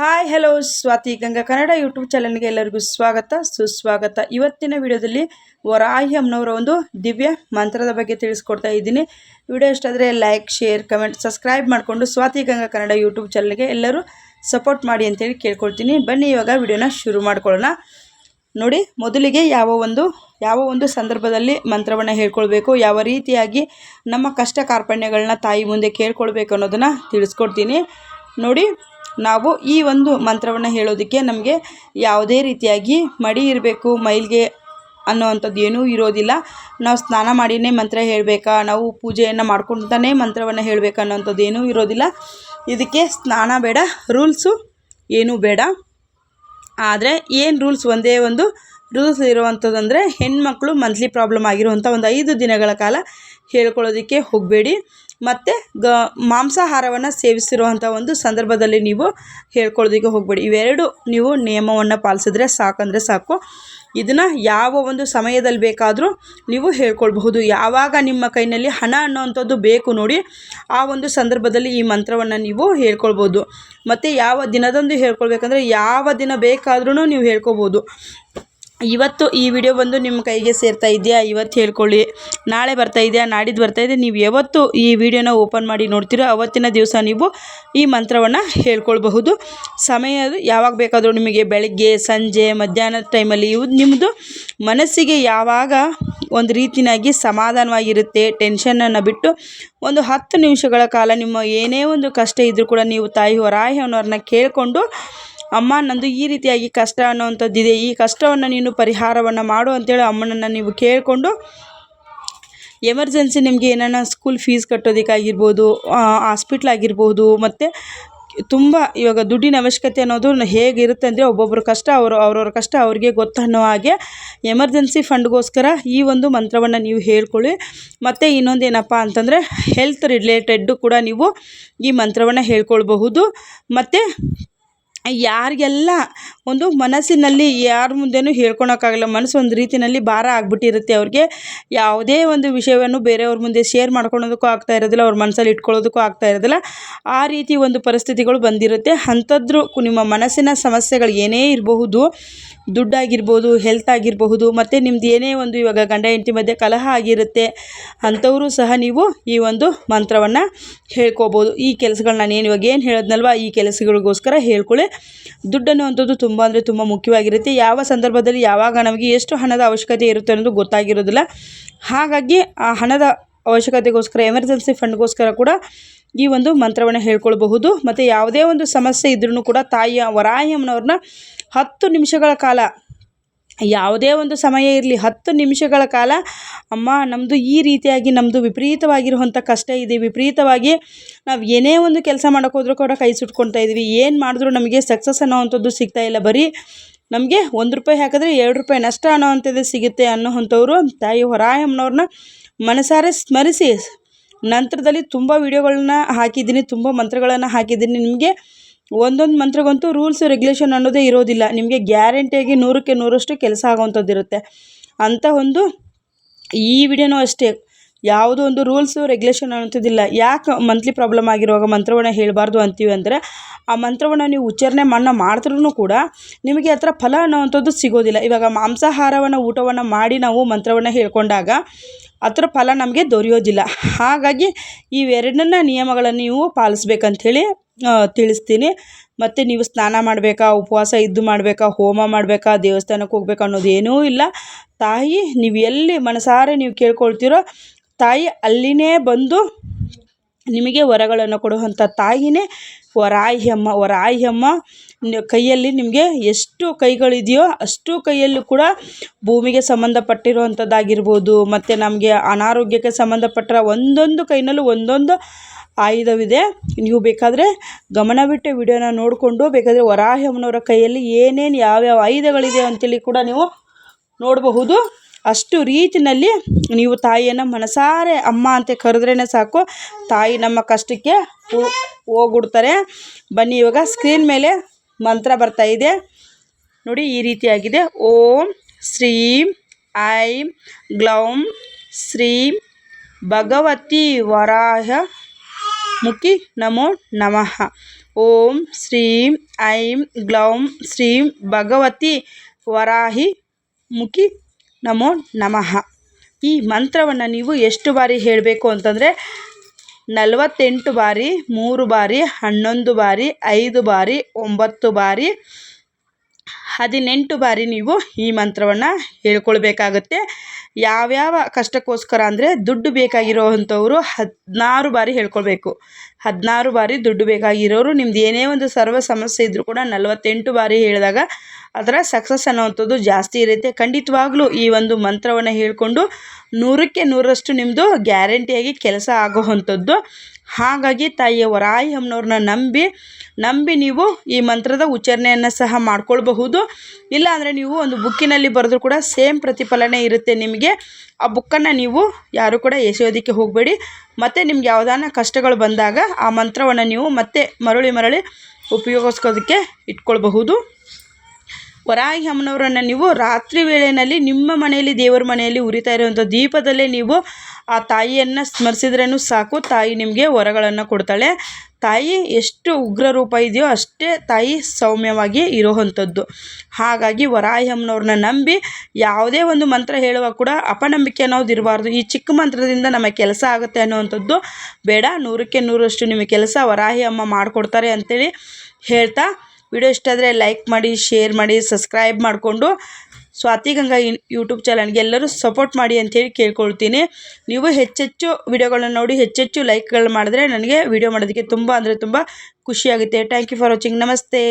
Hi, hello, Swathi Ganga Kannada YouTube ಚಾನಲ್ಗೆ ಎಲ್ಲರಿಗೂ ಸ್ವಾಗತ. ಸುಸ್ವಾಗತ. ಇವತ್ತಿನ ವಿಡಿಯೋದಲ್ಲಿ ವರಾಹಿ ಅಮ್ಮನವರ ಒಂದು ದಿವ್ಯ ಮಂತ್ರದ ಬಗ್ಗೆ ತಿಳಿಸ್ಕೊಡ್ತಾ ಇದ್ದೀನಿ. ವಿಡಿಯೋ ಇಷ್ಟ ಆದರೆ ಲೈಕ್ ಶೇರ್ ಕಮೆಂಟ್ ಸಬ್ಸ್ಕ್ರೈಬ್ ಮಾಡಿಕೊಂಡು ಸ್ವಾತಿ ಗಂಗಾ ಕನ್ನಡ ಯೂಟ್ಯೂಬ್ ಚಾನಲ್ಗೆ ಎಲ್ಲರೂ ಸಪೋರ್ಟ್ ಮಾಡಿ ಅಂತೇಳಿ ಕೇಳ್ಕೊಳ್ತೀನಿ. ಬನ್ನಿ, ಇವಾಗ ವಿಡಿಯೋನ ಶುರು ಮಾಡ್ಕೊಳ್ಳೋಣ. ನೋಡಿ, ಮೊದಲಿಗೆ ಯಾವ ಒಂದು ಯಾವ ಒಂದು ಸಂದರ್ಭದಲ್ಲಿ ಮಂತ್ರವನ್ನು ಹೇಳ್ಕೊಳ್ಬೇಕು, ಯಾವ ರೀತಿಯಾಗಿ ನಮ್ಮ ಕಷ್ಟ ಕಾರ್ಪಣ್ಯಗಳನ್ನ ತಾಯಿ ಮುಂದೆ ಕೇಳ್ಕೊಳ್ಬೇಕು ಅನ್ನೋದನ್ನು ತಿಳಿಸ್ಕೊಡ್ತೀನಿ. ನೋಡಿ ನಾವು ಈ ಒಂದು ಮಂತ್ರವನ್ನು ಹೇಳೋದಕ್ಕೆ ನಮಗೆ ಯಾವುದೇ ರೀತಿಯಾಗಿ ಮಡಿ ಇರಬೇಕು, ಮೈಲಿಗೆ ಅನ್ನೋವಂಥದ್ದು ಏನೂ ಇರೋದಿಲ್ಲ. ನಾವು ಸ್ನಾನ ಮಾಡಿಯೇ ಮಂತ್ರ ಹೇಳಬೇಕಾ, ನಾವು ಪೂಜೆಯನ್ನು ಮಾಡ್ಕೊತಾನೆ ಮಂತ್ರವನ್ನು ಹೇಳಬೇಕು ಅನ್ನೋವಂಥದ್ದು ಏನೂ ಇರೋದಿಲ್ಲ. ಇದಕ್ಕೆ ಸ್ನಾನ ಬೇಡ, ರೂಲ್ಸು ಏನೂ ಬೇಡ. ಆದರೆ ಏನು ರೂಲ್ಸ್ ಒಂದೇ ಒಂದು? ರೂಲ್ಸ್ ಇರುವಂಥದ್ದು ಅಂದರೆ ಹೆಣ್ಮಕ್ಳು ಮಂತ್ಲಿ ಪ್ರಾಬ್ಲಮ್ ಆಗಿರುವಂಥ ಒಂದು ಐದು ದಿನಗಳ ಕಾಲ ಹೇಳ್ಕೊಳ್ಳೋದಕ್ಕೆ ಹೋಗಬೇಡಿ. ಮತ್ತು ಗ, ಮಾಂಸಾಹಾರವನ್ನು ಸೇವಿಸಿರುವಂಥ ಒಂದು ಸಂದರ್ಭದಲ್ಲಿ ನೀವು ಹೇಳ್ಕೊಳ್ಳೋದಕ್ಕೆ ಹೋಗಬೇಡಿ. ಇವೆರಡು ನೀವು ನಿಯಮವನ್ನು ಪಾಲಿಸಿದ್ರೆ ಸಾಕಂದರೆ ಸಾಕು. ಇದನ್ನು ಯಾವ ಒಂದು ಸಮಯದಲ್ಲಿ ಬೇಕಾದರೂ ನೀವು ಹೇಳ್ಕೊಳ್ಬಹುದು. ಯಾವಾಗ ನಿಮ್ಮ ಕೈನಲ್ಲಿ ಹಣ ಅನ್ನೋವಂಥದ್ದು ಬೇಕು ನೋಡಿ ಆ ಒಂದು ಸಂದರ್ಭದಲ್ಲಿ ಈ ಮಂತ್ರವನ್ನು ನೀವು ಹೇಳ್ಕೊಳ್ಬೋದು ಮತ್ತು ಯಾವ ದಿನದಂದು ಹೇಳ್ಕೊಳ್ಬೇಕಂದ್ರೆ ಯಾವ ದಿನ ಬೇಕಾದ್ರೂ ನೀವು ಹೇಳ್ಕೊಬೋದು ಇವತ್ತು ಈ ವಿಡಿಯೋ ಬಂದು ನಿಮ್ಮ ಕೈಗೆ ಸೇರ್ತಾ ಇದೆಯಾ? ಇವತ್ತು ಹೇಳ್ಕೊಳ್ಳಿ. ನಾಳೆ ಬರ್ತಾ ಇದೆಯಾ? ನಾಡಿದ್ದು ಬರ್ತಾ ಇದೆ. ನೀವು ಯಾವತ್ತು ಈ ವಿಡಿಯೋನ ಓಪನ್ ಮಾಡಿ ನೋಡ್ತೀರೋ ಅವತ್ತಿನ ದಿವಸ ನೀವು ಈ ಮಂತ್ರವನ್ನು ಹೇಳ್ಕೊಳ್ಬಹುದು. ಸಮಯ ಯಾವಾಗ ಬೇಕಾದರೂ ನಿಮಗೆ ಬೆಳಗ್ಗೆ, ಸಂಜೆ ಮಧ್ಯಾಹ್ನದ ಟೈಮಲ್ಲಿ ಇವು ನಿಮ್ಮದು ಮನಸ್ಸಿಗೆ ಯಾವಾಗ ಒಂದು ರೀತಿಯಾಗಿ ಸಮಾಧಾನವಾಗಿರುತ್ತೆ, ಟೆನ್ಷನನ್ನು ಬಿಟ್ಟು ಒಂದು ಹತ್ತು ನಿಮಿಷಗಳ ಕಾಲ ನಿಮ್ಮ ಏನೇ ಒಂದು ಕಷ್ಟ ಇದ್ದರೂ ಕೂಡ ನೀವು ತಾಯಿ ಹೊರಾಯನವ್ರನ್ನ ಕೇಳಿಕೊಂಡು ಅಮ್ಮ, ನಂದು ಈ ರೀತಿಯಾಗಿ ಕಷ್ಟ ಅನ್ನೋವಂಥದ್ದಿದೆ. ಈ ಕಷ್ಟವನ್ನು ನೀನು ಪರಿಹಾರವನ್ನು ಮಾಡು ಅಂತೇಳಿ ಅಮ್ಮನನ್ನು ನೀವು ಕೇಳಿಕೊಂಡು ಎಮರ್ಜೆನ್ಸಿ ನಿಮಗೆ ಏನಾನ ಸ್ಕೂಲ್ ಫೀಸ್ ಕಟ್ಟೋದಕ್ಕಾಗಿರ್ಬೋದು ಹಾಸ್ಪಿಟ್ಲ್ ಆಗಿರ್ಬೋದು, ಮತ್ತು ತುಂಬ ಇವಾಗ ದುಡ್ಡಿನ ಅವಶ್ಯಕತೆ ಅನ್ನೋದು ಹೇಗಿರುತ್ತೆ ಅಂದರೆ ಒಬ್ಬೊಬ್ಬರ ಕಷ್ಟ, ಅವರು, ಅವರವ್ರ ಕಷ್ಟ ಅವ್ರಿಗೆ ಗೊತ್ತನ್ನೋ ಹಾಗೆ ಎಮರ್ಜೆನ್ಸಿ ಫಂಡ್ಗೋಸ್ಕರ ಈ ಒಂದು ಮಂತ್ರವನ್ನು ನೀವು ಹೇಳ್ಕೊಳ್ಳಿ. ಮತ್ತು ಇನ್ನೊಂದು ಏನಪ್ಪ ಅಂತಂದರೆ ಹೆಲ್ತ್ ರಿಲೇಟೆಡ್ಡು ಕೂಡ ನೀವು ಈ ಮಂತ್ರವನ್ನು ಹೇಳ್ಕೊಳ್ಬಹುದು. ಮತ್ತು ಯಾರಿಗೆಲ್ಲ ಒಂದು ಮನಸ್ಸಿನಲ್ಲಿ ಯಾರ ಮುಂದೆಯೂ ಹೇಳ್ಕೊಳಕ್ಕಾಗಲ್ಲ, ಮನಸ್ಸು ಒಂದು ರೀತಿಯಲ್ಲಿ ಭಾರ ಆಗಿಬಿಟ್ಟಿರುತ್ತೆ ಅವ್ರಿಗೆ. ಯಾವುದೇ ಒಂದು ವಿಷಯವನ್ನು ಬೇರೆಯವ್ರ ಮುಂದೆ ಶೇರ್ ಮಾಡ್ಕೊಳೋದಕ್ಕೂ ಆಗ್ತಾ ಇರೋದಿಲ್ಲ, ಅವ್ರ ಮನಸ್ಸಲ್ಲಿ ಇಟ್ಕೊಳ್ಳೋದಕ್ಕೂ ಆಗ್ತಾ ಇರೋದಿಲ್ಲ. ಆ ರೀತಿ ಒಂದು ಪರಿಸ್ಥಿತಿಗಳು ಬಂದಿರುತ್ತೆ. ಅಂಥದ್ರು ನಿಮ್ಮ ಮನಸ್ಸಿನ ಸಮಸ್ಯೆಗಳು ಏನೇ ಇರಬಹುದು ದುಡ್ಡಾಗಿರ್ಬೋದು ಹೆಲ್ತ್ ಆಗಿರಬಹುದು, ಮತ್ತು ನಿಮ್ದು ಏನೇ ಒಂದು ಇವಾಗ ಗಂಡ ಹೆಂಡತಿ ಮಧ್ಯೆ ಕಲಹ ಆಗಿರುತ್ತೆ, ಅಂಥವರು ಸಹ ನೀವು ಈ ಒಂದು ಮಂತ್ರವನ್ನು ಹೇಳ್ಕೋಬೋದು. ಈ ಕೆಲಸಗಳು ನಾನು ಏನು ಇವಾಗ ಏನು ಹೇಳಿದ್ನಲ್ವ, ಈ ಕೆಲಸಗಳಿಗೋಸ್ಕರ ಹೇಳ್ಕೊಳ್ಳಿ ದುಡ್ಡನ್ನು ಅಂಥದ್ದು ತುಂಬ ಅಂದರೆ ತುಂಬ ಮುಖ್ಯವಾಗಿರುತ್ತೆ. ಯಾವ ಸಂದರ್ಭದಲ್ಲಿ ಯಾವಾಗ ನಮಗೆ ಎಷ್ಟು ಹಣದ ಅವಶ್ಯಕತೆ ಇರುತ್ತೆ ಅನ್ನೋದು ಗೊತ್ತಾಗಿರೋದಿಲ್ಲ. ಹಾಗಾಗಿ ಆ ಹಣದ ಅವಶ್ಯಕತೆಗೋಸ್ಕರ ಎಮರ್ಜೆನ್ಸಿ ಫಂಡ್ಗೋಸ್ಕರ ಕೂಡ ಈ ಒಂದು ಮಂತ್ರವನ್ನು ಹೇಳ್ಕೊಳ್ಬಹುದು. ಮತ್ತು ಯಾವುದೇ ಒಂದು ಸಮಸ್ಯೆ ಇದ್ರೂ ಕೂಡ ತಾಯಿಯ, ವರಾಹಿ ಹತ್ತು ನಿಮಿಷಗಳ ಕಾಲ. ಯಾವುದೇ ಒಂದು ಸಮಯ ಇರಲಿ, ಹತ್ತು ನಿಮಿಷಗಳ ಕಾಲ. ಅಮ್ಮ ನಮ್ಮದು ಈ ರೀತಿಯಾಗಿ ನಮ್ಮದು ವಿಪರೀತವಾಗಿರುವಂಥ ಕಷ್ಟ ಇದೆ. ವಿಪರೀತವಾಗಿ ನಾವು ಏನೇ ಒಂದು ಕೆಲಸ ಮಾಡೋಕ್ಕೋದ್ರೂ ಕೂಡ ಕೈ ಸುಟ್ಕೊಳ್ತಾ ಇದ್ವಿ. ಏನು ಮಾಡಿದ್ರು ನಮಗೆ ಸಕ್ಸಸ್ ಸಿಗ್ತಾ ಇಲ್ಲ. ಬರೀ ನಮಗೆ ಒಂದು ರೂಪಾಯಿ ಹಾಕಿದ್ರೆ ಎರಡು ರೂಪಾಯಿ ನಷ್ಟ ಅನ್ನೋವಂಥದ್ದು ಸಿಗುತ್ತೆ ಅನ್ನೋವಂಥವ್ರು ತಾಯಿ ಹೊರಾಯಮ್ಮನವ್ರನ್ನ ಮನಸಾರೆ ಸ್ಮರಿಸಿ. ನಂತರದಲ್ಲಿ ತುಂಬ ವೀಡಿಯೋಗಳನ್ನ ಹಾಕಿದ್ದೀನಿ, ತುಂಬ ಮಂತ್ರಗಳನ್ನು ಹಾಕಿದ್ದೀನಿ. ನಿಮಗೆ ಒಂದೊಂದು ಮಂತ್ರಗಂತೂ ರೂಲ್ಸ್ ರೆಗ್ಯುಲೇಷನ್ ಅನ್ನೋದೇ ಇರೋದಿಲ್ಲ. ನಿಮಗೆ ಗ್ಯಾರಂಟಿಯಾಗಿ ನೂರಕ್ಕೆ ನೂರಷ್ಟು ಕೆಲಸ ಆಗೋವಂಥದ್ದು ಇರುತ್ತೆ. ಅಂಥ ಒಂದು ಈ ವಿಡಿಯೋನೂ ಅಷ್ಟೇ. ಯಾವುದೋ ಒಂದು ರೂಲ್ಸು ರೆಗ್ಯುಲೇಷನ್ ಅನ್ನೋಂಥದ್ದಿಲ್ಲ ಯಾಕೆ ಮಂತ್ಲಿ ಪ್ರಾಬ್ಲಮ್ ಆಗಿರುವಾಗ ಮಂತ್ರವನ್ನು ಹೇಳಬಾರ್ದು ಅಂತೀವಿ ಅಂದರೆ, ಆ ಮಂತ್ರವನ್ನು ನೀವು ಉಚ್ಚಾರಣೆ ಮನ್ನ ಮಾಡಿದ್ರೂ ಕೂಡ ನಿಮಗೆ ಹತ್ರ ಫಲ ಅನ್ನೋವಂಥದ್ದು ಸಿಗೋದಿಲ್ಲ. ಇವಾಗ ಮಾಂಸಾಹಾರವನ್ನು, ಊಟವನ್ನು ಮಾಡಿ ನಾವು ಮಂತ್ರವನ್ನು ಹೇಳ್ಕೊಂಡಾಗ ಅದರ ಫಲ ನಮಗೆ ದೊರೆಯೋದಿಲ್ಲ. ಹಾಗಾಗಿ ಇವೆರಡನ್ನ ನಿಯಮಗಳನ್ನು ನೀವು ಪಾಲಿಸ್ಬೇಕಂಥೇಳಿ ತಿಳಿಸ್ತೀನಿ. ಮತ್ತು ನೀವು ಸ್ನಾನ ಮಾಡಬೇಕಾ, ಉಪವಾಸ ಇದ್ದು ಮಾಡಬೇಕಾ, ಹೋಮ ಮಾಡಬೇಕಾ, ದೇವಸ್ಥಾನಕ್ಕೆ ಹೋಗ್ಬೇಕಾ ಅನ್ನೋದೇನೂ ಇಲ್ಲ. ತಾಯಿ, ನೀವು ಎಲ್ಲಿ ಮನಸಾರೆ ನೀವು ಕೇಳ್ಕೊಳ್ತೀರೋ, ತಾಯಿ ಅಲ್ಲಿನೇ ಬಂದು ನಿಮಗೆ ವರಗಳನ್ನು ಕೊಡುವಂಥ ತಾಯಿನೇ ವರಾಹ್ಯಮ್ಮ ಅಮ್ಮ ಕೈಯಲ್ಲಿ ನಿಮಗೆ ಎಷ್ಟು ಕೈಗಳಿದೆಯೋ ಅಷ್ಟು ಕೈಯಲ್ಲೂ ಕೂಡ ಭೂಮಿಗೆ ಸಂಬಂಧಪಟ್ಟಿರುವಂಥದ್ದಾಗಿರ್ಬೋದು. ಮತ್ತು ನಮಗೆ ಅನಾರೋಗ್ಯಕ್ಕೆ ಸಂಬಂಧಪಟ್ಟ ಒಂದೊಂದು ಕೈನಲ್ಲೂ ಒಂದೊಂದು ಆಯುಧವಿದೆ. ನೀವು ಬೇಕಾದರೆ ಗಮನವಿಟ್ಟು ವಿಡಿಯೋನ ನೋಡಿಕೊಂಡು, ಬೇಕಾದರೆ ವರಾಹಮ್ಮನವರ ಕೈಯಲ್ಲಿ ಏನೇನು ಯಾವ್ಯಾವ ಆಯುಧಗಳಿದೆ ಅಂತೇಳಿ ಕೂಡ ನೀವು ನೋಡಬಹುದು. ಅಷ್ಟು ರೀತಿಯಲ್ಲಿ ನೀವು ತಾಯಿಯನ್ನು ಮನಸಾರೆ ಅಮ್ಮ ಅಂತ ಕರೆದ್ರೇ ಸಾಕು. ತಾಯಿ ನಮ್ಮ ಕಷ್ಟಕ್ಕೆ ಹೋಗ್ಬಿಡ್ತಾರೆ. ಬನ್ನಿ, ಇವಾಗ ಸ್ಕ್ರೀನ್ ಮೇಲೆ ಮಂತ್ರ ಬರ್ತಾ ಇದೆ. ನೋಡಿ, ಈ ರೀತಿಯಾಗಿದೆ. ಓಂ ಶ್ರೀಂ ಐಂ ಗ್ಲೌಂ ಶ್ರೀಂ ಭಗವತಿ ವರಾಹ ಮುಖಿ ನಮೋ ನಮಃ. ಓಂ ಶ್ರೀಂ ಐಂ ಗ್ಲೌಂ ಶ್ರೀಂ ಭಗವತಿ ವರಾಹಿ ಮುಖಿ ನಮೋ ನಮಃ. ಈ ಮಂತ್ರವನ್ನು ನೀವು ಎಷ್ಟು ಬಾರಿ ಹೇಳಬೇಕು ಅಂತಂದರೆ, ನಲವತ್ತೆಂಟು ಬಾರಿ, ಮೂರು ಬಾರಿ, ಹನ್ನೊಂದು ಬಾರಿ, ಐದು ಬಾರಿ, ಒಂಬತ್ತು ಬಾರಿ, ಹದಿನೆಂಟು ಬಾರಿ ನೀವು ಈ ಮಂತ್ರವನ್ನು ಹೇಳ್ಕೊಳ್ಬೇಕಾಗತ್ತೆ. ಯಾವ್ಯಾವ ಕಷ್ಟಕ್ಕೋಸ್ಕರ ಅಂದರೆ ದುಡ್ಡು ಬೇಕಾಗಿರೋವಂಥವ್ರು ಹದಿನಾರು ಬಾರಿ ಹೇಳ್ಕೊಳ್ಬೇಕು. ಹದಿನಾರು ಬಾರಿ ದುಡ್ಡು ಬೇಕಾಗಿರೋರು, ನಿಮ್ದು ಏನೇ ಒಂದು ಸರ್ವ ಸಮಸ್ಯೆ ಇದ್ದರೂ ಕೂಡ ನಲವತ್ತೆಂಟು ಬಾರಿ ಹೇಳಿದಾಗ ಅದರ ಸಕ್ಸಸ್ ಅನ್ನೋವಂಥದ್ದು ಜಾಸ್ತಿ ಇರುತ್ತೆ. ಖಂಡಿತವಾಗ್ಲೂ ಈ ಒಂದು ಮಂತ್ರವನ್ನು ಹೇಳಿಕೊಂಡು ನೂರಕ್ಕೆ ನೂರರಷ್ಟು ನಿಮ್ಮದು ಗ್ಯಾರಂಟಿಯಾಗಿ ಕೆಲಸ ಆಗೋವಂಥದ್ದು. ಹಾಗಾಗಿ ತಾಯಿಯ ವರಾಯಿ ಅಮ್ಮನವ್ರನ್ನ ನಂಬಿ ನಂಬಿ ನೀವು ಈ ಮಂತ್ರದ ಉಚ್ಚಾರಣೆಯನ್ನು ಸಹ ಮಾಡ್ಕೊಳ್ಬಹುದು. ಇಲ್ಲಾಂದರೆ ನೀವು ಒಂದು ಬುಕ್ಕಿನಲ್ಲಿ ಬರೆದ್ರು ಕೂಡ ಸೇಮ್ ಪ್ರತಿಫಲನೆ ಇರುತ್ತೆ ನಿಮಗೆ. ಆ ಬುಕ್ಕನ್ನು ನೀವು ಯಾರು ಕೂಡ ಎಸೆಯೋದಕ್ಕೆ ಹೋಗಬೇಡಿ. ಮತ್ತು ನಿಮ್ಗೆ ಯಾವುದಾನ ಕಷ್ಟಗಳು ಬಂದಾಗ ಆ ಮಂತ್ರವನ್ನು ನೀವು ಮತ್ತೆ ಮರಳಿ ಮರಳಿ ಉಪಯೋಗಿಸ್ಕೋದಕ್ಕೆ ಇಟ್ಕೊಳ್ಬಹುದು. ವರಾಹಿ ಅಮ್ಮನವರನ್ನು ನೀವು ರಾತ್ರಿ ವೇಳೆಯಲ್ಲಿ ನಿಮ್ಮ ಮನೆಯಲ್ಲಿ, ದೇವರ ಮನೆಯಲ್ಲಿ ಉರಿತಾ ಇರುವಂಥ ದೀಪದಲ್ಲೇ ನೀವು ಆ ತಾಯಿಯನ್ನು ಸ್ಮರಿಸಿದ್ರೂ ಸಾಕು. ತಾಯಿ ನಿಮಗೆ ವರಗಳನ್ನು ಕೊಡ್ತಾಳೆ. ತಾಯಿ ಎಷ್ಟು ಉಗ್ರ ರೂಪ ಇದೆಯೋ ಅಷ್ಟೇ ತಾಯಿ ಸೌಮ್ಯವಾಗಿ ಇರೋವಂಥದ್ದು ಹಾಗಾಗಿ ವರಾಹಿ ಅಮ್ಮನವ್ರನ್ನ ನಂಬಿ ಯಾವುದೇ ಒಂದು ಮಂತ್ರ ಹೇಳುವಾಗ ಕೂಡ ಅಪನಂಬಿಕೆ ಅನ್ನೋದು ಇರಬಾರ್ದು. ಈ ಚಿಕ್ಕ ಮಂತ್ರದಿಂದ ನಮಗೆ ಕೆಲಸ ಆಗುತ್ತೆ ಅನ್ನುವಂಥದ್ದು ಬೇಡ. ನೂರಕ್ಕೆ ನೂರಷ್ಟು ನಿಮಗೆ ಕೆಲಸ ವರಾಹಿ ಅಮ್ಮ ಮಾಡಿಕೊಡ್ತಾರೆ ಅಂಥೇಳಿ ಹೇಳ್ತಾ ವಿಡಿಯೋ ಇಷ್ಟ ಆದರೆ ಲೈಕ್ ಮಾಡಿ ಶೇರ್ ಮಾಡಿ ಸಬ್ಸ್ಕ್ರೈಬ್ ಮಾಡಿಕೊಂಡು ಸ್ವಾತಿ ಗಂಗಾ ಯೂಟ್ಯೂಬ್ ಚಾನಲ್ಗೆ ಎಲ್ಲರೂ ಸಪೋರ್ಟ್ ಮಾಡಿ ಅಂಥೇಳಿ ಕೇಳ್ಕೊಳ್ತೀನಿ. ನೀವು ಹೆಚ್ಚೆಚ್ಚು ವಿಡಿಯೋಗಳನ್ನ ನೋಡಿ, ಹೆಚ್ಚೆಚ್ಚು ಲೈಕ್ಗಳು ಮಾಡಿದ್ರೆ ನನಗೆ ವಿಡಿಯೋ ಮಾಡೋದಕ್ಕೆ ತುಂಬ ಅಂದರೆ ತುಂಬ ಖುಷಿಯಾಗುತ್ತೆ ಥ್ಯಾಂಕ್ ಯು ಫಾರ್ ವಾಚಿಂಗ್ ನಮಸ್ತೆ.